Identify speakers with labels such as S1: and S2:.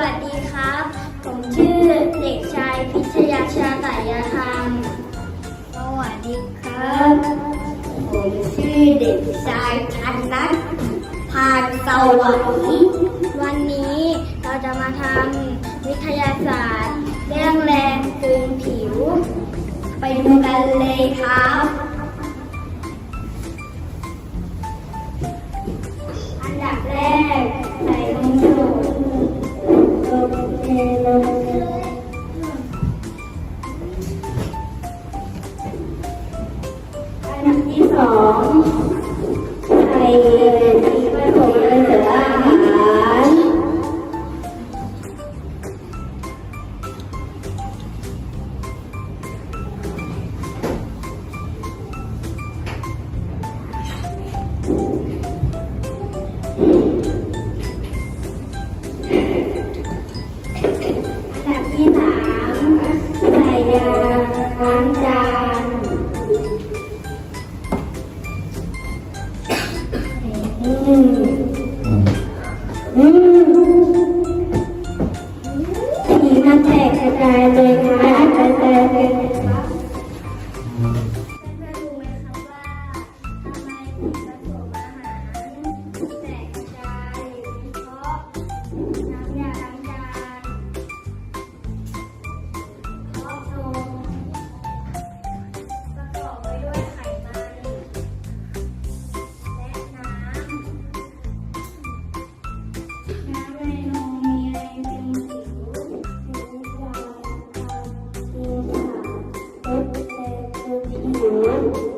S1: วัสดีครับ ผมชื่อเด็กชายพิชยาชาตยธรรม สวัสดีครับ ผมชื่อเด็กชายชันนัทพานสวัสดีวันนี้เราจะมาทำวิทยาศาสตร์ เรื่องแรงตึงผิว ไปดูกันเลยครับอันดับแรก อันดับที่สองไทยเลย อืมอืมสีมันแตกกระจายเลยค่ะกระจายเลย Señor.